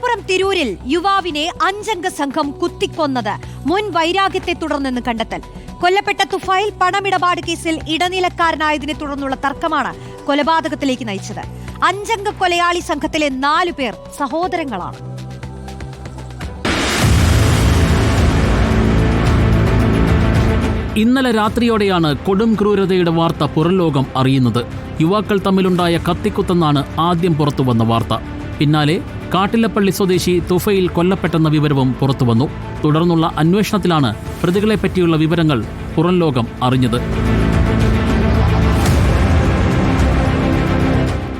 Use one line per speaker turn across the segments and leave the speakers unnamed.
മലപ്പുറം തിരൂരിൽ യുവാവിനെ അഞ്ചംഗ സംഘം കുത്തിക്കൊന്നത്. മുൻ വൈരാഗ്യത്തെ തുടർന്നെന്ന് കണ്ടെത്തൽ. കൊല്ലപ്പെട്ട തുഫായിൽ പണമിടപാട് കേസിൽ ഇടനിലക്കാരനായതിനെ തുടർന്നുള്ള തർക്കമാണ് കൊലപാതകത്തിലേക്ക് നയിച്ചത്. അഞ്ചംഗ കൊലയാളി സംഘത്തിലെ നാലു പേർ സഹോദരങ്ങളാണ്.
ഇന്നലെ രാത്രിയോടെയാണ് കൊടും ക്രൂരതയുടെ വാർത്ത പുറംലോകം അറിയുന്നത്. യുവാക്കൾ തമ്മിലുണ്ടായ കത്തിക്കുത്തെന്നാണ് ആദ്യം പുറത്തുവന്ന വാർത്ത. പിന്നാലെ കാട്ടിലപ്പള്ളി സ്വദേശി തുഫയിൽ കൊല്ലപ്പെട്ടെന്ന വിവരവും പുറത്തുവന്നു. തുടർന്നുള്ള അന്വേഷണത്തിലാണ് പ്രതികളെപ്പറ്റിയുള്ള വിവരങ്ങൾ പുറംലോകം അറിഞ്ഞത്.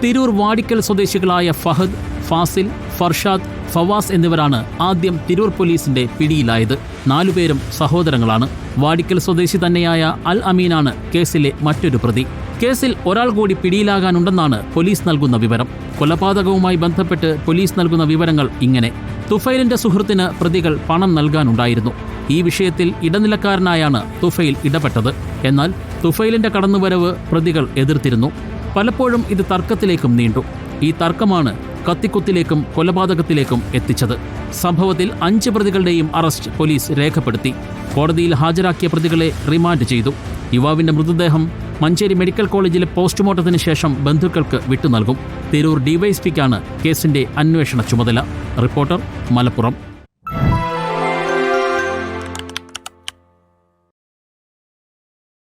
തിരൂർ വാടിക്കൽ സ്വദേശികളായ ഫഹദ് ഫാസിൽ ഫർഷാദ് ഫവാസ് എന്നിവരാണ് ആദ്യം തിരൂർ പോലീസിന്റെ പിടിയിലായത്. നാലുപേരും സഹോദരങ്ങളാണ്. വാടിക്കൽ സ്വദേശി തന്നെയായ അൽ അമീനാണ് കേസിലെ മറ്റൊരു പ്രതി. കേസിൽ ഒരാൾ കൂടി പിടിയിലാകാനുണ്ടെന്നാണ് പോലീസ് നൽകുന്ന വിവരം. കൊലപാതകവുമായി ബന്ധപ്പെട്ട് പോലീസ് നൽകുന്ന വിവരങ്ങൾ ഇങ്ങനെ. തുഫൈലിന്റെ സുഹൃത്തിന് പ്രതികൾ പണം നൽകാനുണ്ടായിരുന്നു. ഈ വിഷയത്തിൽ ഇടനിലക്കാരനായാണ് തുഫൈൽ ഇടപെട്ടത്. എന്നാൽ തുഫൈലിന്റെ കടന്നുവരവ് പ്രതികൾ എതിർത്തിരുന്നു. പലപ്പോഴും ഇത് തർക്കത്തിലേക്കും നീണ്ടു. ഈ തർക്കമാണ് കത്തിക്കുത്തിലേക്കും കൊലപാതകത്തിലേക്കും എത്തിച്ചത്. സംഭവത്തിൽ അഞ്ച് പ്രതികളുടെയും അറസ്റ്റ് പോലീസ് രേഖപ്പെടുത്തി. കോടതിയിൽ ഹാജരാക്കിയ പ്രതികളെ റിമാൻഡ് ചെയ്തു. യുവാവിന്റെ മൃതദേഹം മഞ്ചേരി മെഡിക്കൽ കോളേജിലെ പോസ്റ്റ്മോർട്ടത്തിന് ശേഷം ബന്ധുക്കൾക്ക് വിട്ടു നൽകും തിരൂർ ഡിവൈഎസ്പിക്കാണ് കേസിന്റെ അന്വേഷണ ചുമതല. റിപ്പോർട്ടർ മലപ്പുറം.